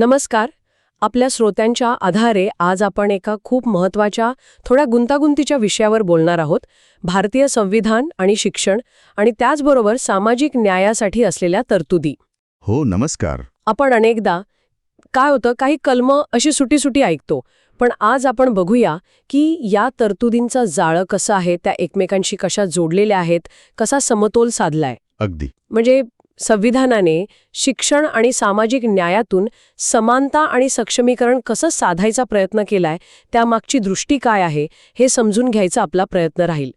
नमस्कार. आपल्या श्रोत्यांच्या आधारे आज आपण एका खूप महत्त्वाच्या थोड्या गुंतागुंतीच्या विषयावर बोलणार आहोत. भारतीय संविधान आणि शिक्षण आणि त्याचबरोबर सामाजिक न्यायासाठी असलेल्या तरतुदी. हो नमस्कार. आपण अनेकदा काय होतं काही कलमं अशी सुटी सुटी ऐकतो पण आज आपण बघूया की या तरतुदींचं जाळं कसं आहे त्या एकमेकांशी कशा जोडलेल्या आहेत कसा समतोल साधलाय. अगदी. म्हणजे संविधानाने शिक्षण आणि सामाजिक न्यायातून समानता आणि सक्षमीकरण कसं साधायचा प्रयत्न केलाय त्यामागची दृष्टी काय आहे हे समजून घ्यायचा आपला प्रयत्न राहील.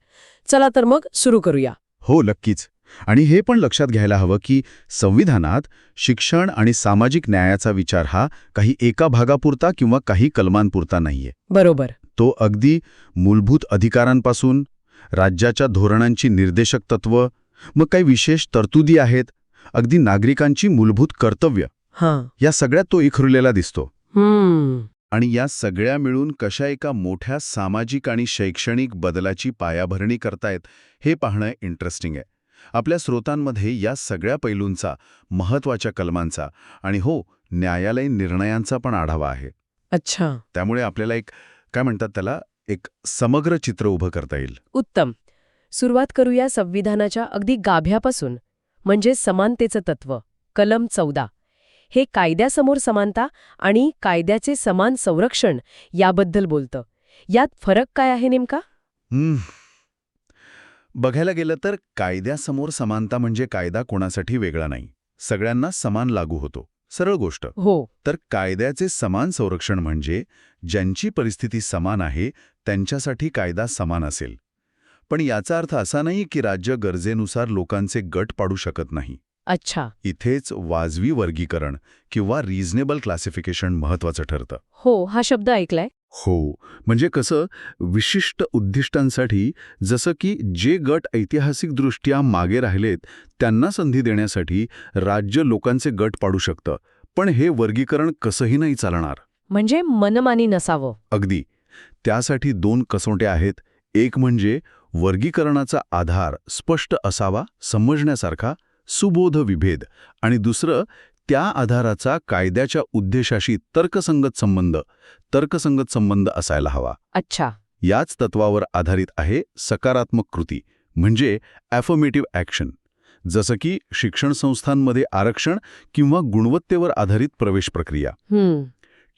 चला तर मग सुरू करूया. हो नक्कीच. आणि हे पण लक्षात घ्यायला हवं की संविधानात शिक्षण आणि सामाजिक न्यायाचा विचार हा काही एका भागापुरता किंवा काही कलमांपुरता नाहीये. बरोबर. तो अगदी मूलभूत अधिकारांपासून राज्याच्या धोरणांची निर्देशक तत्व मग काही विशेष तरतुदी आहेत अगदी नागरिकांची मूलभूत कर्तव्य. हां. या सगळ्यात तो इखरुलेला दिसतो. आणि या सगळ्या मिळून कशा एका मोठ्या सामाजिक आणि शैक्षणिक बदलाची पायाभरणी करतायत हे पाहणं इंटरेस्टिंग आहे. आपल्या स्रोतांमध्ये या सगळ्या पैलूंचा महत्त्वाच्या कलमांचा आणि हो न्यायालयीन निर्णयांचा पण आढावा आहे. अच्छा. त्यामुळे आपल्याला एक काय म्हणतात त्याला एक समग्र चित्र उभं करता येईल. उत्तम. सुरुवात करूया संविधानाच्या अगदी गाभ्यापासून. म्हणजे समानतेचं तत्व. कलम चौदा. हे कायद्यासमोर समानता आणि कायद्याचे समान संरक्षण याबद्दल बोलतं. यात फरक काय आहे नेमका. बघायला गेलं तर कायद्यासमोर समानता म्हणजे कायदा कोणासाठी वेगळा नाही. सगळ्यांना समान लागू होतो. सरळ गोष्ट. हो. तर कायद्याचे समान संरक्षण म्हणजे ज्यांची परिस्थिती समान आहे त्यांच्यासाठी कायदा समान असेल. पण याचा अर्थ असा नाही की राज्य गरजेनुसार लोकांचे गट पाडू शकत नाही. अच्छा. इथेच वाजवी वर्गीकरण किंवा रिझनेबल क्लासिफिकेशन महत्वाचं ठरतं. हो हा शब्द ऐकलाय. हो म्हणजे कसं विशिष्ट उद्दिष्टांसाठी जसं की जे गट ऐतिहासिकदृष्ट्या मागे राहिलेत त्यांना संधी देण्यासाठी राज्य लोकांचे गट पाडू शकतं. पण हे वर्गीकरण कसंही नाही चालणार. म्हणजे मनमानी नसावं. अगदी. त्यासाठी दोन कसोट्या आहेत. एक म्हणजे वर्गीकरणाचा आधार स्पष्ट असावा समजण्यासारखा सुबोध विभेद आणि दुसरं त्या आधाराचा कायद्याच्या उद्देशाशी तर्कसंगत संबंध तर्कसंगत संबंध असायला हवा. अच्छा. याच तत्वावर आधारित आहे सकारात्मक कृती म्हणजे ॲफर्मेटिव्ह ॲक्शन जसं की शिक्षण संस्थांमध्ये आरक्षण किंवा गुणवत्तेवर आधारित प्रवेश प्रक्रिया.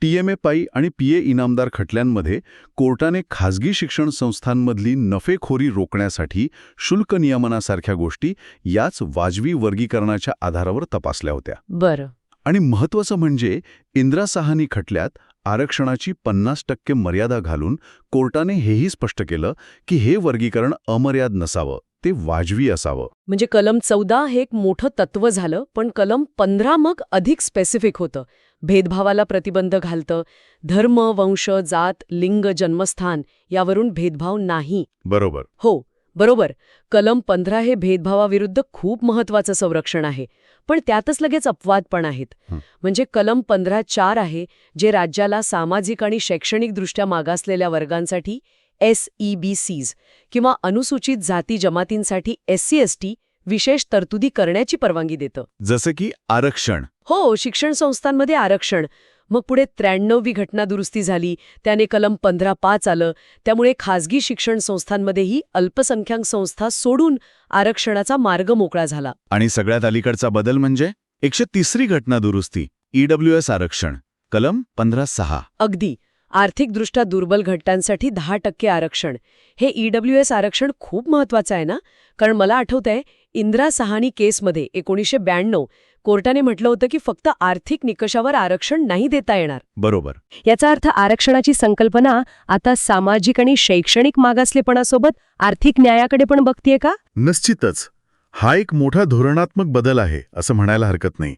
टीएमए पाई आणि पीए इनामदार खटल्यांमध्ये कोर्टाने खाजगी शिक्षण संस्थांमधली नफेखोरी रोखण्यासाठी शुल्क नियमनासारख्या गोष्टी याच वाजवी वर्गीकरणाच्या आधारावर तपासल्या होत्या. बरं. आणि महत्त्वाचं म्हणजे इंदिरा साहानी खटल्यात आरक्षणाची पन्नास टक्के मर्यादा घालून कोर्टाने हेही स्पष्ट केलं की हे वर्गीकरण अमर्याद नसावं ते वाजवी असावं. म्हणजे कलम चौदा हे एक मोठं तत्व झालं पण कलम पंधरा मग अधिक स्पेसिफिक होतं. भेदभावाला प्रतिबंध घालतं. धर्म वंश जात लिंग जन्मस्थान यावरून भेदभाव नाही. बरोबर. हो बरोबर. कलम पंधरा हे भेदभावाविरुद्ध खूप महत्वाचं संरक्षण आहे. पण त्यातच लगेच अपवाद पण आहेत. म्हणजे कलम पंधरा चार आहे जे राज्याला सामाजिक आणि शैक्षणिकदृष्ट्या मागासलेल्या वर्गांसाठी एस ई बी सीज किंवा अनुसूचित जाती जमातींसाठी एस सी एस टी विशेष तरतुदी करण्याची परवानगी देतं. जसं की आरक्षण. हो शिक्षण संस्थांमध्ये आरक्षण. मग पुढे त्र्याण्णवी घटना दुरुस्ती झाली त्याने कलम पंधरा पाच आलं त्यामुळे खासगी शिक्षण संस्थांमध्येही अल्पसंख्याक संस्था सोडून आरक्षणाचा मार्ग मोकळा झाला. आणि सगळ्यात अलीकडचा बदल म्हणजे एकशे तिसरी घटना दुरुस्ती ईडब्ल्यू एस आरक्षण कलम पंधरा सहा. अगदी. आर्थिकदृष्ट्या दुर्बल घटकांसाठी दहा टक्के आरक्षण. हे ईडब्ल्यू एस आरक्षण खूप महत्वाचं आहे ना? कारण मला आठवतंय इंदिरा सहानी केसमध्ये एकोणीसशे ब्याण्णव कोर्टाने म्हटलं होतं की फक्त आर्थिक निकषावर आरक्षण नाही देता येणार. बरोबर. याचा अर्थ आरक्षणाची संकल्पना आता सामाजिक आणि शैक्षणिक मागासलेपणासोबत आर्थिक न्यायाकडे पण बघतीये का? निश्चितच. हा एक मोठा धोरणात्मक बदल आहे असं म्हणायला हरकत नाही.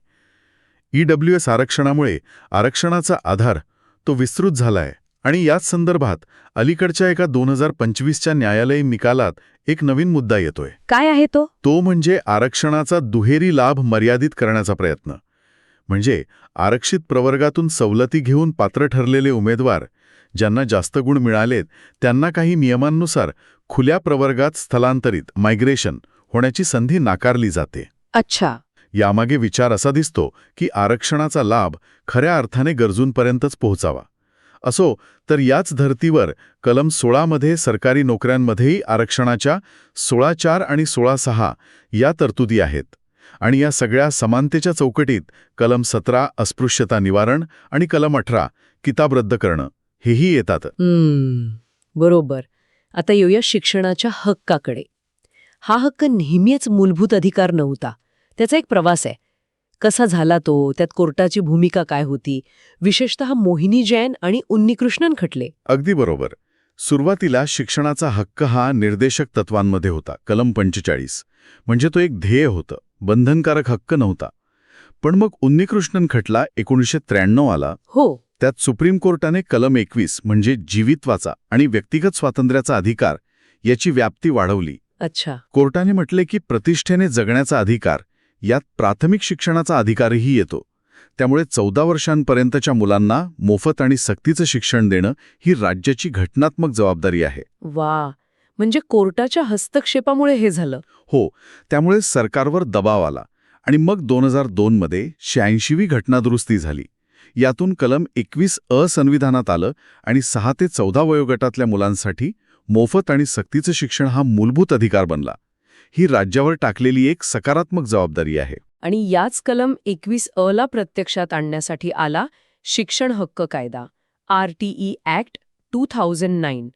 ईडब्ल्यू एस आरक्षणामुळे आरक्षणाचा आधार तो विस्तृत झालाय. आणि याच संदर्भात अलीकडच्या एका दोन हजार पंचवीसच्या न्यायालयीन निकालात एक नवीन मुद्दा येतोय. काय आहे तो? तो म्हणजे आरक्षणाचा दुहेरी लाभ मर्यादित करण्याचा प्रयत्न. म्हणजे आरक्षित प्रवर्गातून सवलती घेऊन पात्र ठरलेले उमेदवार ज्यांना जास्त गुण मिळालेत त्यांना काही नियमांनुसार खुल्या प्रवर्गात स्थलांतरित मायग्रेशन होण्याची संधी नाकारली जाते. अच्छा. यामागे विचार असा दिसतो की आरक्षणाचा लाभ खऱ्या अर्थाने गरजूंपर्यंतच पोहोचावा. असो तर याच धर्तीवर कलम सोळामध्ये सरकारी नोकऱ्यांमध्येही आरक्षणाच्या सोळा चार आणि सोळा सहा या तरतुदी आहेत. आणि या सगळ्या समानतेच्या चौकटीत कलम सतरा अस्पृश्यता निवारण आणि कलम अठरा किताब रद्द करणं हेही येतात. बरोबर. आता येऊया शिक्षणाच्या हक्काकडे. हा हक्क नेहमीच मूलभूत अधिकार नव्हता. त्याचा एक प्रवास आहे. कसा झाला तो? त्यात कोर्टाची भूमिका काय होती? विशेषतः मोहिनी जैन आणि उन्नीकृष्णन खटले. अगदी बरोबर. सुरुवातीला शिक्षणाचा हक्क हा निर्देशक तत्वांमध्ये होता कलम पंचेचाळीस. म्हणजे तो एक ध्येय होतं बंधनकारक हक्क नव्हता. पण मग उन्नीकृष्णन खटला एकोणीसशे त्र्याण्णव आला. हो. त्यात सुप्रीम कोर्टाने कलम एकवीस म्हणजे जीवित्वाचा आणि व्यक्तिगत स्वातंत्र्याचा अधिकार याची व्याप्ती वाढवली. अच्छा. कोर्टाने म्हटले की प्रतिष्ठेने जगण्याचा अधिकार यात प्राथमिक शिक्षणाचा अधिकारही येतो. त्यामुळे चौदा वर्षांपर्यंतच्या मुलांना मोफत आणि सक्तीचं शिक्षण देणं ही राज्याची घटनात्मक जबाबदारी आहे. वा! म्हणजे कोर्टाच्या हस्तक्षेपामुळे हे झालं. हो त्यामुळे सरकारवर दबाव आला आणि मग दोन हजार दोनमध्ये शहाऐंशीवी घटनादुरुस्ती झाली. यातून कलम एकवीस अ संविधानात आलं आणि सहा ते चौदा वयोगटातल्या मुलांसाठी मोफत आणि सक्तीचं शिक्षण हा मूलभूत अधिकार बनला. ही राज्यावर टाकलेली एक सकारात्मक जबाबदारी आहे. आणि याच कलम एकवीस अ ला प्रत्यक्षात आणण्यासाठी आला शिक्षण हक्क कायदा R T E act two thousand nine.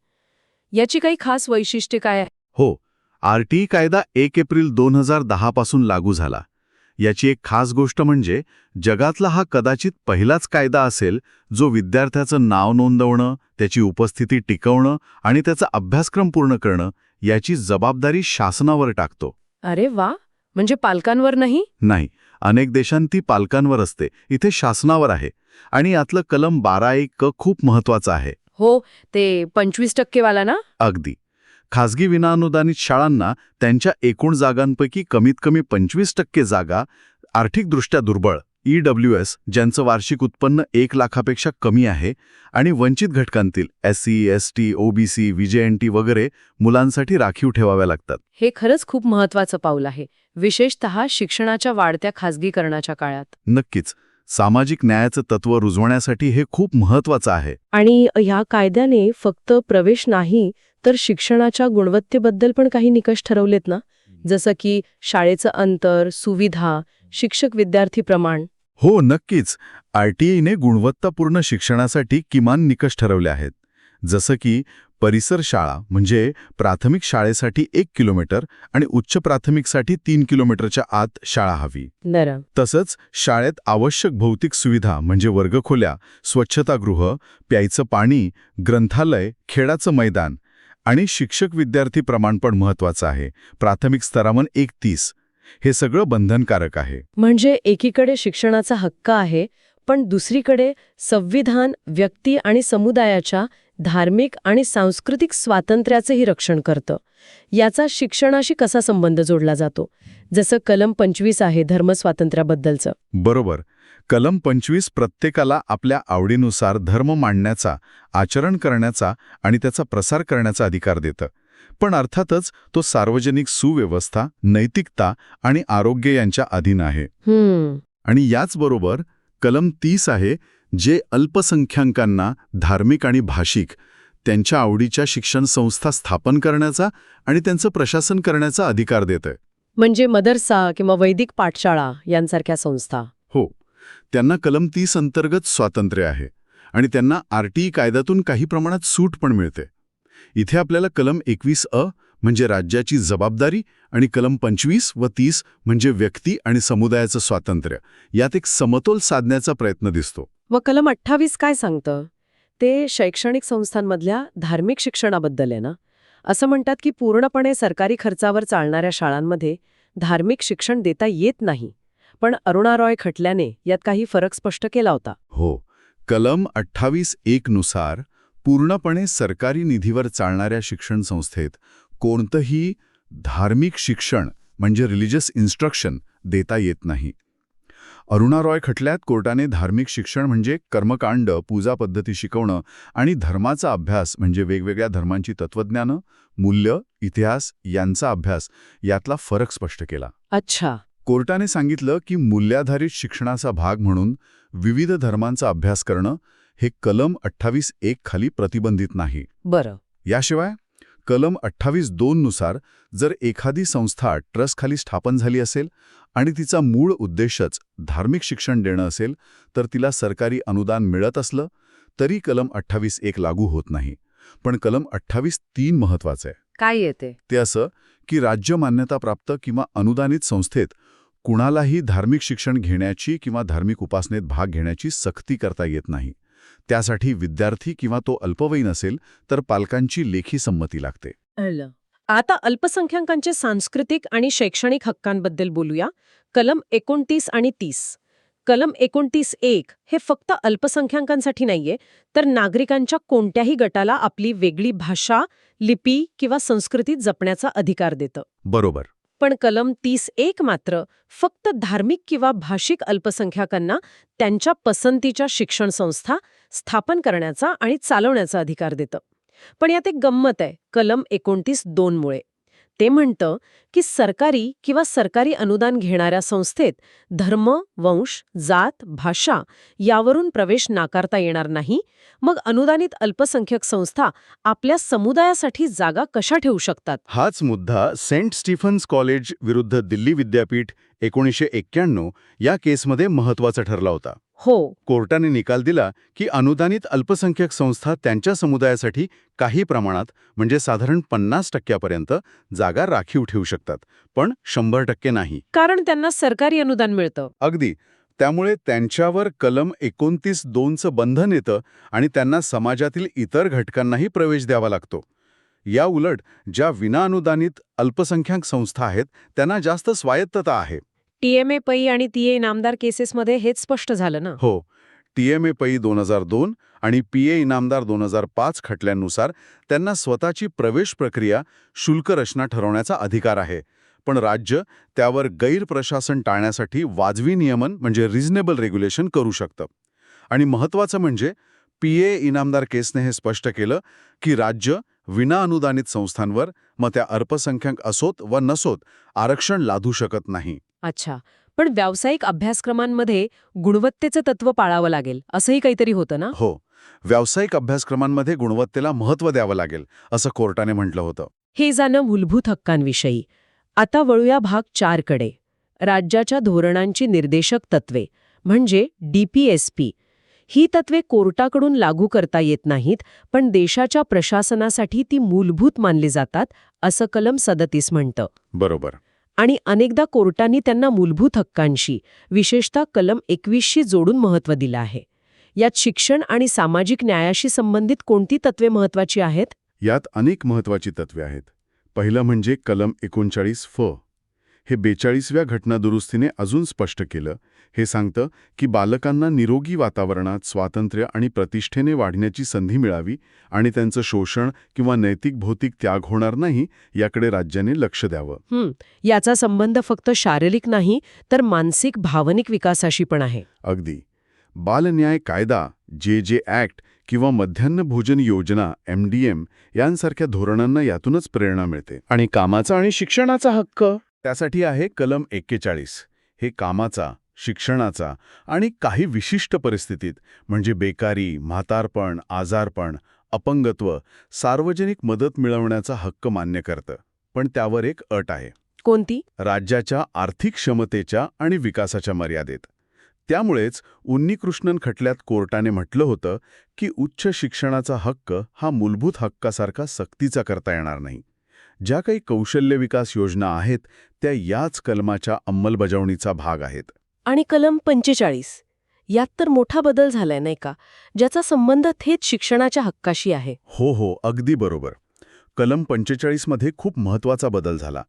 याची काही खास वैशिष्ट्ये काय? हो आरटीई कायदा एक एप्रिल दोन हजार दहा पासून लागू झाला. याची एक खास गोष्ट म्हणजे जगातला हा कदाचित पहिलाच कायदा असेल जो विद्यार्थ्याचं नाव नोंदवणं त्याची उपस्थिती टिकवणं आणि त्याचा अभ्यासक्रम पूर्ण करणं याची जबाबदारी शासनावर टाकतो. अरे वा म्हणजे पालकांवर नाही? नाही अनेक देशांत ती पालकांवर असते. इथे शासनावर आहे. आणि यातलं कलम बारा एक क खूप महत्वाचं आहे. हो ते पंचवीस टक्केवाला ना? अगदी. खासगी विनानुदानित शाळांना त्यांच्या एकूण जागांपैकी कमीत कमी पंचवीस टक्के जागा आर्थिकदृष्ट्या दुर्बळ. ईडब्ल्यू एस ज्यांचं वार्षिक उत्पन्न एक लाखापेक्षा कमी आहे आणि वंचित घटकांतील S C S T OBC VJNT वगैरे मुलांसाठी राखीव ठेवाव्या लागतात. हे खरंच खूप महत्वाचं पाऊल आहे विशेषतः शिक्षणाच्या वाढत्या खासगीकरणाच्या काळात. नक्कीच सामाजिक न्यायाचं तत्व रुजवण्यासाठी हे खूप महत्वाचं आहे. आणि ह्या कायद्याने फक्त प्रवेश नाही तर शिक्षणाच्या गुणवत्तेबद्दल पण काही निकष ठरवलेत ना? जसं की शाळेचं अंतर सुविधा शिक्षक विद्यार्थी प्रमाण. हो नक्कीच. आरटीईने गुणवत्तापूर्ण शिक्षणासाठी किमान निकष ठरवले आहेत. जसं की परिसर शाळा म्हणजे प्राथमिक शाळेसाठी एक किलोमीटर आणि उच्च प्राथमिकसाठी तीन किलोमीटरच्या आत शाळा हवी. तसंच शाळेत आवश्यक भौतिक सुविधा म्हणजे वर्गखोल्या स्वच्छतागृह प्यायचं पाणी ग्रंथालय खेळाचं मैदान आणि शिक्षक विद्यार्थी प्रमाण पण महत्वाचं आहे. प्राथमिक स्तरावर एक तीस. हे सगळं बंधनकारक आहे. म्हणजे एकीकडे शिक्षणाचा हक्क आहे पण दुसरीकडे संविधान व्यक्ती आणि समुदायाच्या धार्मिक आणि सांस्कृतिक स्वातंत्र्याचंही रक्षण करतं. याचा शिक्षणाशी कसा संबंध जोडला जातो? जसं कलम पंचवीस आहे धर्मस्वातंत्र्याबद्दलचं. बरोबर. कलम पंचवीस प्रत्येकाला आपल्या आवडीनुसार धर्म मांडण्याचा आचरण करण्याचा आणि त्याचा प्रसार करण्याचा अधिकार देतं. पण अर्थातच तो सार्वजनिक सुव्यवस्था नैतिकता आणि आरोग्य यांच्या अधीन आहे. आणि याचबरोबर कलम तीस आहे जे अल्पसंख्याकांना धार्मिक आणि भाषिक त्यांच्या आवडीच्या शिक्षण संस्था स्थापन करण्याचा आणि त्यांचं प्रशासन करण्याचा अधिकार देतं म्हणजे मदरसा किंवा वैदिक पाठशाळा यांसारख्या संस्था. त्यांना कलम तीस अंतर्गत स्वातंत्र्य आहे आणि त्यांना आरटीई कायद्यातून काही प्रमाणात सूट पण मिळते. इथे आपल्याला कलम एकवीस अ म्हणजे राज्याची जबाबदारी आणि कलम पंचवीस व तीस म्हणजे व्यक्ती आणि समुदायाचं स्वातंत्र्य. यात एक समतोल साधण्याचा प्रयत्न दिसतो. व कलम अठ्ठावीस काय सांगतं? ते शैक्षणिक संस्थांमधल्या धार्मिक शिक्षणाबद्दल आहे ना? असं म्हणतात की पूर्णपणे सरकारी खर्चावर चालणाऱ्या शाळांमध्ये धार्मिक शिक्षण देता येत नाही. पण अरुणा रॉय खटल्याने यात काही फरक स्पष्ट केला होता. हो. कलम अठ्ठावीस एक नुसार पूर्णपणे सरकारी निधीवर चालणाऱ्या शिक्षण संस्थेत कोणतंही धार्मिक शिक्षण म्हणजे रिलिजियस इन्स्ट्रक्शन देता येत नाही. अरुणा रॉय खटल्यात कोर्टाने धार्मिक शिक्षण म्हणजे कर्मकांड पूजा पद्धती शिकवणं आणि धर्माचा अभ्यास म्हणजे वेगवेगळ्या धर्मांची तत्वज्ञानं मूल्य इतिहास यांचा अभ्यास यातला फरक स्पष्ट केला. अच्छा. कोर्टाने सांगितलं की मूल्याधारित शिक्षणाचा भाग म्हणून विविध धर्मांचा अभ्यास करणं हे कलम अठ्ठावीस एक खाली प्रतिबंधित नाही. बरं. याशिवाय कलम अठ्ठावीस दोन नुसार जर एखादी संस्था ट्रस्टखाली स्थापन झाली असेल आणि तिचा मूळ उद्देशच धार्मिक शिक्षण देणं असेल तर तिला सरकारी अनुदान मिळत असलं तरी कलम अठ्ठावीस एक लागू होत नाही. पण कलम अठ्ठावीस तीन महत्वाचं आहे. काय येते? ते असं की राज्य मान्यताप्राप्त किंवा अनुदानित संस्थेत कुणालाही धार्मिक शिक्षण घेण्याची किंवा धार्मिक उपासनेत भाग घेण्याची सक्ती करता येत नाही. त्यासाठी विद्यार्थी किंवा तो अल्पवयीन असेल तर पालकांची लेखी संमती लागते. आता अल्पसंख्याकांचे सांस्कृतिक आणि शैक्षणिक हक्कांबद्दल बोलूया. कलम एकोणतीस आणि तीस. कलम एकोणतीस एक हे फक्त अल्पसंख्याकांसाठी नाहीये तर नागरिकांच्या कोणत्याही गटाला आपली वेगळी भाषा लिपी किंवा संस्कृती जपण्याचा अधिकार देतं. बरोबर. पण कलम तीस एक मात्र फक्त धार्मिक किंवा भाषिक अल्पसंख्याकांना त्यांच्या पसंतीच्या शिक्षण संस्था स्थापन करण्याचा आणि चालवण्याचा अधिकार देतं. पण यात एक गंमत आहे कलम एकोणतीस दोनमुळे ते म्हणतं की सरकारी किंवा सरकारी अनुदान घेणाऱ्या संस्थेत धर्म वंश जात भाषा यावरून प्रवेश नाकारता येणार नाही. मग अनुदानित अल्पसंख्यक संस्था आपल्या समुदायासाठी जागा कशा ठेवू शकतात? हाच मुद्दा सेंट स्टीफन्स कॉलेज विरुद्ध दिल्ली विद्यापीठ एकोणीसशे एक्क्याण्णव या केसमध्ये महत्त्वाचा ठरला होता. हो. कोर्टाने निकाल दिला की अनुदानित अल्पसंख्यक संस्था त्यांच्या समुदायासाठी काही प्रमाणात म्हणजे साधारण पन्नास टक्क्यापर्यंत जागा राखीव ठेवू शकतात पण शंभर टक्के नाही. कारण त्यांना सरकारी अनुदान मिळतं. अगदी. त्यामुळे त्यांच्यावर कलम एकोणतीस दोनचं बंधन येतं आणि त्यांना समाजातील इतर घटकांनाही प्रवेश द्यावा लागतो. या उलट ज्या विनाअनुदानित अल्पसंख्याक संस्था आहेत त्यांना जास्त स्वायत्तता आहे. टीएमए पै आणि टीए इनामदार केसेसमध्ये हेच स्पष्ट झालं ना? हो. टीएमए पै दोन हजार दोन आणि पीए इनामदार दोन हजार पाच खटल्यांनुसार त्यांना स्वतःची प्रवेश प्रक्रिया शुल्क रचना ठरवण्याचा अधिकार आहे. पण राज्य त्यावर गैरप्रशासन टाळण्यासाठी वाजवी नियमन म्हणजे रिझनेबल रेग्युलेशन करू शकतं. आणि महत्त्वाचं म्हणजे पीए इनामदार केसने हे स्पष्ट केलं की राज्य विनाअनुदानित संस्थांवर मग त्या अल्पसंख्याक असोत व नसोत आरक्षण लादू शकत नाही. अच्छा पण व्यावसायिक अभ्यासक्रमांमध्ये गुणवत्तेचं तत्व पाळावं लागेल असंही काहीतरी होतं ना? हो व्यावसायिक अभ्यासक्रमांमध्ये गुणवत्तेला महत्त्व द्यावं लागेल असं कोर्टाने म्हटलं होतं. हे जाणं मूलभूत हक्कांविषयी. आता वळूया भाग चारकडे. राज्याच्या धोरणांची निर्देशक तत्वे म्हणजे डीपीएसपी ही तत्वे कोर्टाकडून लागू करता येत नाहीत पण देशाच्या प्रशासनासाठी ती मूलभूत मानली जातात असं कलम सदतीस म्हणतं. बरोबर. आणि अनेकदा कोर्टांनी त्यांना मूलभूत हक्कांशी विशेषतः कलम एकवीसशी जोडून महत्त्व दिलं आहे. यात शिक्षण आणि सामाजिक न्यायाशी संबंधित कोणती तत्वे महत्त्वाची आहेत? यात अनेक महत्वाची तत्वे आहेत. पहिलं म्हणजे कलम एकोणचाळीस फ. हे बेचाळीसव्या घटनादुरुस्तीने अजून स्पष्ट केलं हे सांगतं की बालकांना निरोगी वातावरणात स्वातंत्र्य आणि प्रतिष्ठेने वाढण्याची संधी मिळावी आणि त्यांचं शोषण किंवा नैतिक भौतिक त्याग होणार नाही याकडे राज्याने लक्ष द्यावं. याचा संबंध फक्त शारीरिक नाही तर मानसिक भावनिक विकासाशी पण आहे. अगदी. बालन्याय कायदा जे जे ॲक्ट किंवा मध्यान्ह भोजन योजना एम डी एम यांसारख्या धोरणांना यातूनच प्रेरणा मिळते. आणि कामाचा आणि शिक्षणाचा हक्क? त्यासाठी आहे कलम एक्केचाळीस. हे कामाचा शिक्षणाचा आणि काही विशिष्ट परिस्थितीत म्हणजे बेकारी म्हातारपण आजारपण अपंगत्व सार्वजनिक मदत मिळवण्याचा हक्क मान्य करतं. पण त्यावर एक अट आहे. कोणती? राज्याच्या आर्थिक क्षमतेच्या आणि विकासाच्या मर्यादेत. त्यामुळेच उन्नीकृष्णन खटल्यात कोर्टाने म्हटलं होतं की उच्च शिक्षणाचा हक्क हा मूलभूत हक्कासारखा सक्तीचा करता येणार नाही. ज्या काही कौशल्य विकास योजना आहेत त्या याच कलमाच्या अंमलबजावणीचा भाग आहेत. आणि कलम पंचेचाळीस. यात तर मोठा बदल झालाय नाही का? ज्याचा संबंध थेट शिक्षणाच्या हक्काशी आहे. हो हो अगदी बरोबर. कलम पंचेचाळीसमध्ये खूप महत्त्वाचा बदल झाला.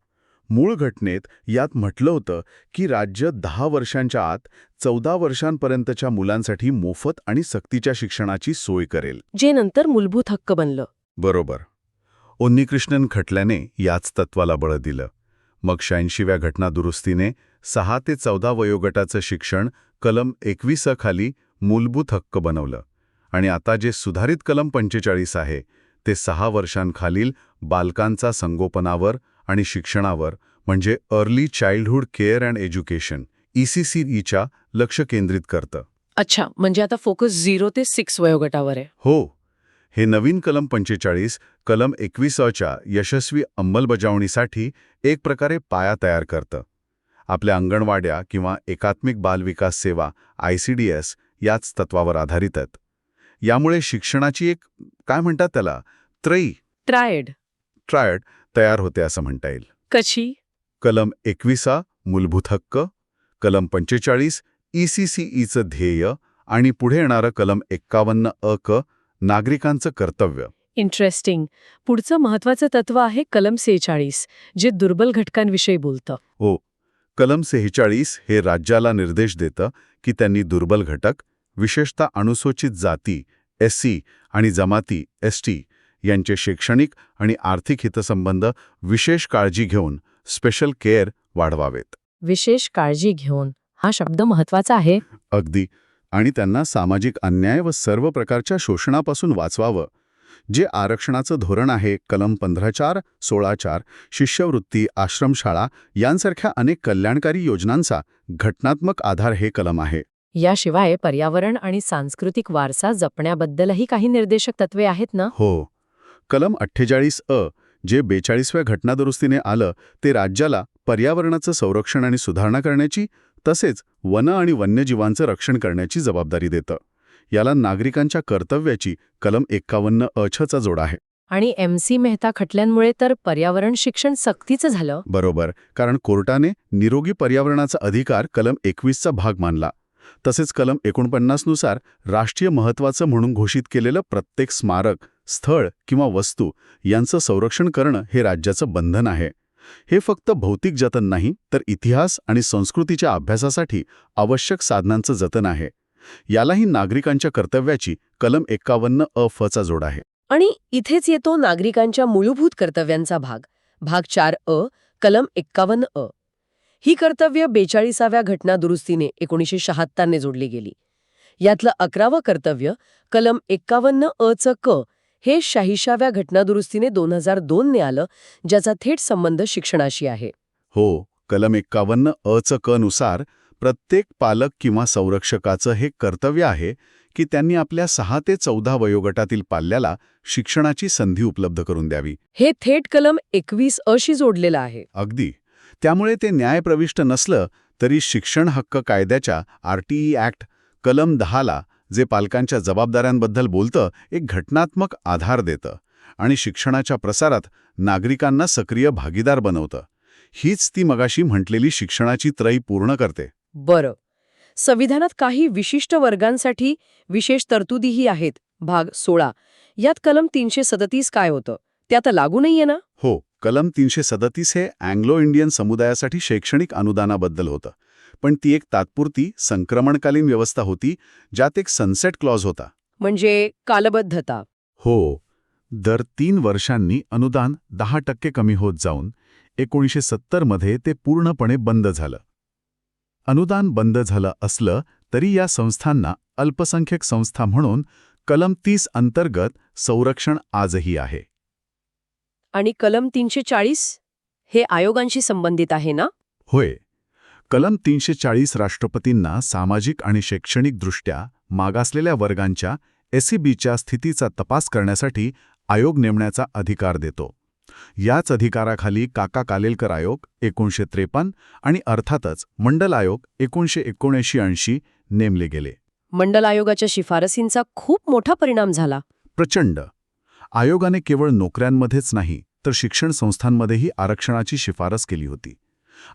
मूळ घटनेत यात म्हटलं होतं की राज्य दहा वर्षांच्या आत चौदा वर्षांपर्यंतच्या मुलांसाठी मोफत आणि सक्तीच्या शिक्षणाची सोय करेल. जे नंतर मूलभूत हक्क बनलं. बरोबर. उन्नीकृष्णन खटल्याने याच तत्वाला बळ दिलं. मग शहाऐंशीव्या घटनादुरुस्तीने सहा ते चौदा वयोगटाचं शिक्षण कलम एकवीस खाली मूलभूत हक्क बनवलं. आणि आता जे सुधारित कलम पंचेचाळीस आहे ते सहा वर्षांखालील बालकांचा संगोपनावर आणि शिक्षणावर म्हणजे early childhood care and education ईसीसीईच्या लक्ष केंद्रित करतं. अच्छा म्हणजे आता फोकस झिरो ते सिक्स वयोगटावर आहे. हो. हे नवीन कलम पंचेचाळीस कलम एकविसाच्या यशस्वी अंमलबजावणीसाठी एक प्रकारे पाया तयार करतं. आपल्या अंगणवाड्या किंवा एकात्मिक बालविकास सेवा आय सी डी एस याच तत्वावर आधारित आहेत. यामुळे शिक्षणाची एक काय म्हणतात त्याला त्रयी ट्रायड. ट्रायड तयार होते असं म्हणता येईल. कशी? कलम एकविसा मूलभूत हक्क कलम पंचेचाळीस ईसीसीईचं ध्येय आणि पुढे येणारं कलम एक्कावन्न अ क नागरिकांचं कर्तव्य. इंटरेस्टिंग. पुढचं महत्वाचं तत्व आहे कलम सेहेचाळीस जे दुर्बल घटकांविषयी बोलतं. हो कलम सेहेचाळीस हे राज्याला निर्देश देतं की त्यांनी दुर्बल घटक विशेषतः अनुसूचित जाती एस सी आणि जमाती एस टी यांचे शैक्षणिक आणि आर्थिक हितसंबंध विशेष काळजी घेऊन स्पेशल केअर वाढवावेत. विशेष काळजी घेऊन हा शब्द महत्त्वाचा आहे. अगदी. आणि त्यांना सामाजिक अन्याय व सर्व प्रकारच्या शोषणापासून वाचवावं जे आरक्षणाचं धोरण आहे कलम पंधरा चार सोळा चार शिष्यवृत्ती आश्रमशाळा यांसारख्या अनेक कल्याणकारी योजनांचा घटनात्मक आधार हे कलम आहे. याशिवाय पर्यावरण आणि सांस्कृतिक वारसा जपण्याबद्दलही काही निर्देशक तत्वे आहेत ना? हो. कलम अठ्ठेचाळीस अ जे बेचाळीसव्या घटनादुरुस्तीने आलं ते राज्याला पर्यावरणाचं संरक्षण आणि सुधारणा करण्याची तसेच वन आणि वन्यजीवांचं रक्षण करण्याची जबाबदारी देतं. याला नागरिकांच्या कर्तव्याची कलम एक्कावन्न अछचा जोड आहे. आणि एम सी मेहता खटल्यांमुळे तर पर्यावरण शिक्षण सक्तीचं झालं? बरोबर कारण कोर्टाने निरोगी पर्यावरणाचा अधिकार कलम एकवीसचा भाग मानला. तसेच कलम एकोणपन्नासनुसार राष्ट्रीय महत्त्वाचं म्हणून घोषित केलेलं प्रत्येक स्मारक स्थळ किंवा वस्तू यांचं संरक्षण करणं हे राज्याचं बंधन आहे. हे फक्त भौतिक जतन नाही तर इतिहास आणि संस्कृतीच्या अभ्यासासाठी आवश्यक साधनांचं जतन आहे. यालाही नागरिकांच्या कर्तव्याची कलम एक्कावन्न अ फचा जोड आहे. आणि इथेच येतो नागरिकांच्या मूलभूत कर्तव्यांचा भाग. भाग चार अ कलम एक्कावन्न अ. ही कर्तव्य बेचाळीसाव्या घटना दुरुस्तीने एकोणीसशे शहात्तरने जोडली गेली. यातलं अकरावं कर्तव्य कलम एक्कावन्न अ च क हे शहाऐंशाव्या घटनादुरुस्तीने दोन हजार दोनने आलं ज्याचा थेट संबंध शिक्षणाशी आहे. हो कलम एक्कावन्न अ च क नुसार प्रत्येक पालक किंवा संरक्षकाचं हे कर्तव्य आहे की त्यांनी आपल्या सहा ते चौदा वयोगटातील पाल्याला शिक्षणाची संधी उपलब्ध करून द्यावी. हे थेट कलम एकवीस अशी जोडलेलं आहे. अगदी. त्यामुळे ते न्यायप्रविष्ट नसलं तरी शिक्षण हक्क कायद्याच्या आरटीई ॲक्ट कलम दहाला जे पालकांच्या जबाबदाऱ्यांबद्दल बोलतं एक घटनात्मक आधार देतं आणि शिक्षणाच्या प्रसारात नागरिकांना सक्रिय भागीदार बनवतं. हीच ती मगाशी म्हटलेली शिक्षणाची त्रयी पूर्ण करते. बरं. संविधानात काही विशिष्ट वर्गांसाठी विशेष तरतुदीही आहेत. भाग सोळा. यात कलम तीनशे सदतीस काय होतं? ते आता लागू नाहीये ना? हो कलम तीनशे सदतीस हे अँग्लो इंडियन समुदायासाठी शैक्षणिक अनुदानाबद्दल होतं. पण ती एक तात्पुरती संक्रमणकालीन व्यवस्था होती ज्यात एक सनसेट क्लॉज होता. म्हणजे कालबद्धता. हो दर तीन वर्षांनी अनुदान दहा टक्के कमी होत जाऊन एकोणीसशे सत्तरमध्ये ते पूर्णपणे बंद झालं. अनुदान बंद झालं असलं तरी या संस्थांना अल्पसंख्यक संस्था म्हणून कलम तीस अंतर्गत संरक्षण आजही आहे. आणि कलम तीनशे चाळीस हे आयोगांशी संबंधित आहे ना? होय. कलम तीनशे चाळीस राष्ट्रपतींना सामाजिक आणि शैक्षणिकदृष्ट्या मागासलेल्या वर्गांच्या एसीबीच्या स्थितीचा तपास करण्यासाठी आयोग नेमण्याचा अधिकार देतो. याच अधिकाराखाली काका कालेलकर आयोग एकोणीशे त्रेपन्न आणि अर्थातच मंडल आयोग एकोणीशे एकोणऐंशी ऐंशी नेमले गेले. मंडल आयोगाच्या शिफारसींचा खूप मोठा परिणाम झाला. प्रचंड. आयोगाने केवळ नोकऱ्यांमध्येच नाही तर शिक्षण संस्थांमध्येही आरक्षणाची शिफारस केली होती.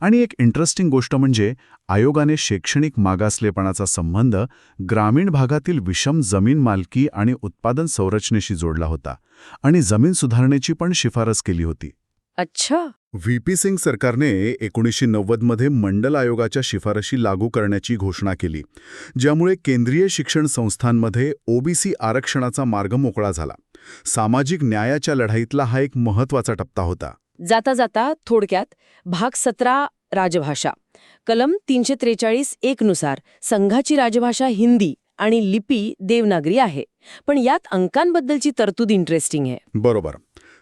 आणि एक इंटरेस्टिंग गोष्ट म्हणजे आयोगाने शैक्षणिक मागासलेपणाचा संबंध ग्रामीण भागातील विषम जमीन मालकी आणि उत्पादन संरचनेशी जोडला होता आणि जमीन सुधारणेची पण शिफारस केली होती. अच्छा. व्ही पी सिंग सरकारने एकोणीसशे नव्वदमध्ये मंडल आयोगाच्या शिफारशी लागू करण्याची घोषणा केली ज्यामुळे केंद्रीय शिक्षण संस्थांमध्ये ओबीसी आरक्षणाचा मार्ग मोकळा झाला. सामाजिक न्यायाच्या लढाईतला हा एक महत्त्वाचा टप्पा होता. जाता जाता थोडक्यात भाग सतरा राजभाषा. कलम तीनशे त्रेचाळीस एक नुसार संघाची राजभाषा हिंदी आणि लिपी देवनागरी आहे. पण यात अंकांबद्दलची तरतूद इंटरेस्टिंग आहे. बरोबर.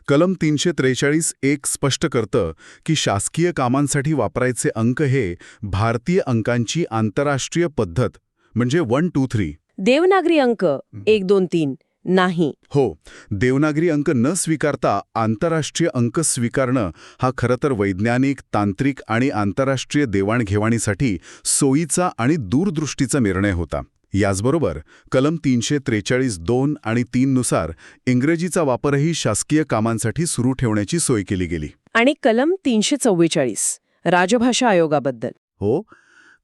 कलम तीनशे त्रेचाळीस एक स्पष्ट करतं की शासकीय कामांसाठी वापरायचे अंक हे भारतीय अंकांची आंतरराष्ट्रीय पद्धत म्हणजे वन टू थ्री देवनागरी अंक एक दोन तीन. नाही. हो देवनागरी अंक न स्वीकारता आंतरराष्ट्रीय अंक स्वीकारणं हा खरं तर वैज्ञानिक तांत्रिक आणि आंतरराष्ट्रीय देवाणघेवाणीसाठी सोयीचा आणि दूरदृष्टीचा निर्णय होता. याचबरोबर कलम तीनशे त्रेचाळीस दोन आणि तीन नुसार इंग्रजीचा वापरही शासकीय कामांसाठी सुरू ठेवण्याची सोय केली गेली. आणि कलम तीनशे चव्वेचाळीस राजभाषा आयोगाबद्दल. हो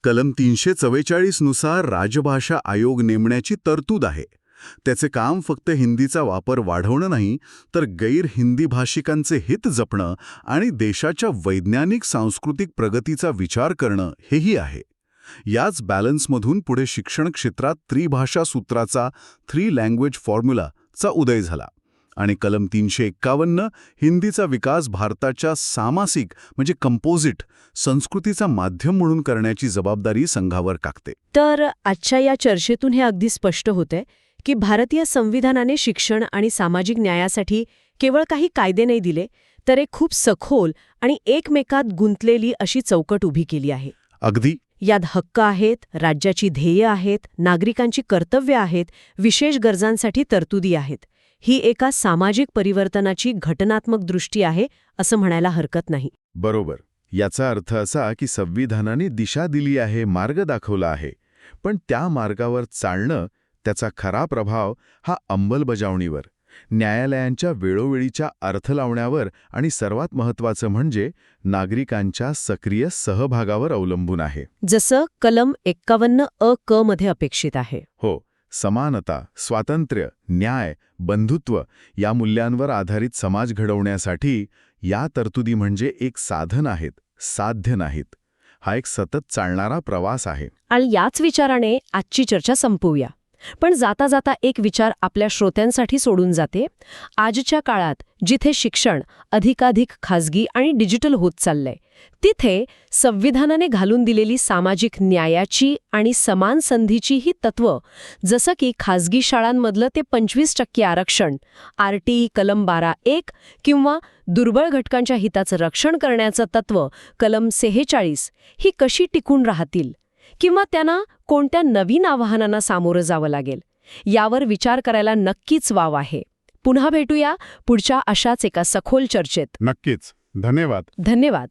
कलम तीनशे चव्वेचाळीसनुसार राजभाषा आयोग नेमण्याची तरतूद आहे. त्याचे काम फक्त हिंदीचा वापर वाढवणं नाही तर गैर हिंदी भाषिकांचे हित जपणं आणि देशाच्या वैज्ञानिक सांस्कृतिक प्रगतीचा विचार करणं हेही आहे. याच बॅलन्समधून पुढे शिक्षण क्षेत्रात त्रिभाषा सूत्राचा थ्री लँग्वेज फॉर्म्युलाचा उदय झाला आणि कलम तीनशे एक्कावन्न हिंदीचा विकास भारताच्या सामासिक म्हणजे कंपोजिट संस्कृतीचा माध्यम म्हणून करण्याची जबाबदारी संघावर काकते तर आजच्या या चर्चेतून हे अगदी स्पष्ट होतंय. की भारतीय संविधानाने शिक्षण आणि सामाजिक न्यायासाठी केवळ काही कायदे नाही दिले तर एक खूप सखोल आणि एकमेकात गुंतलेली अशी चौकट उभी केली आहे. अगदी. यात हक्क आहेत राज्याची ध्येय आहेत नागरिकांची कर्तव्य आहेत विशेष गरजांसाठी तरतुदी आहेत. ही एका सामाजिक परिवर्तनाची घटनात्मक दृष्टी आहे असं म्हणायला हरकत नाही. बरोबर. याचा अर्थ असा की संविधानाने दिशा दिली आहे मार्ग दाखवला आहे. पण त्या मार्गावर चालणं त्याचा खरा प्रभाव हा अंमलबजावणीवर न्यायालयांच्या वेळोवेळीच्या अर्थ लावण्यावर आणि सर्वात महत्त्वाचं म्हणजे नागरिकांच्या सक्रिय सहभागावर अवलंबून आहे. जसं कलम एक्कावन्न अ क मध्ये अपेक्षित आहे. हो समानता स्वातंत्र्य न्याय बंधुत्व या मूल्यांवर आधारित समाज घडवण्यासाठी या तरतुदी म्हणजे एक साधन आहेत साध्य नाहीत. हा एक सतत चालणारा प्रवास आहे. आणि याच विचाराने आजची चर्चा संपवूया. पण जाता जाता एक विचार आपल्या श्रोत्यांसाठी सोडून जाते. आजच्या काळात जिथे शिक्षण अधिकाधिक खाजगी आणि डिजिटल होत चाललंय तिथे संविधानाने घालून दिलेली सामाजिक न्यायाची आणि समान संधीची ही तत्व जसं की खाजगी शाळांमधलं ते पंचवीस टक्के आरक्षण आरटीई कलम बारा एक किंवा दुर्बळ घटकांच्या हिताचं रक्षण करण्याचं तत्व कलम सेहेचाळीस ही कशी टिकून राहतील? किंवा त्यांना कोणत्या नवीन आव्हानांना सामोरं जावं लागेल यावर विचार करायला नक्कीच वाव आहे. पुन्हा भेटूया पुढच्या अशाच एका सखोल चर्चेत. नक्कीच. धन्यवाद. धन्यवाद.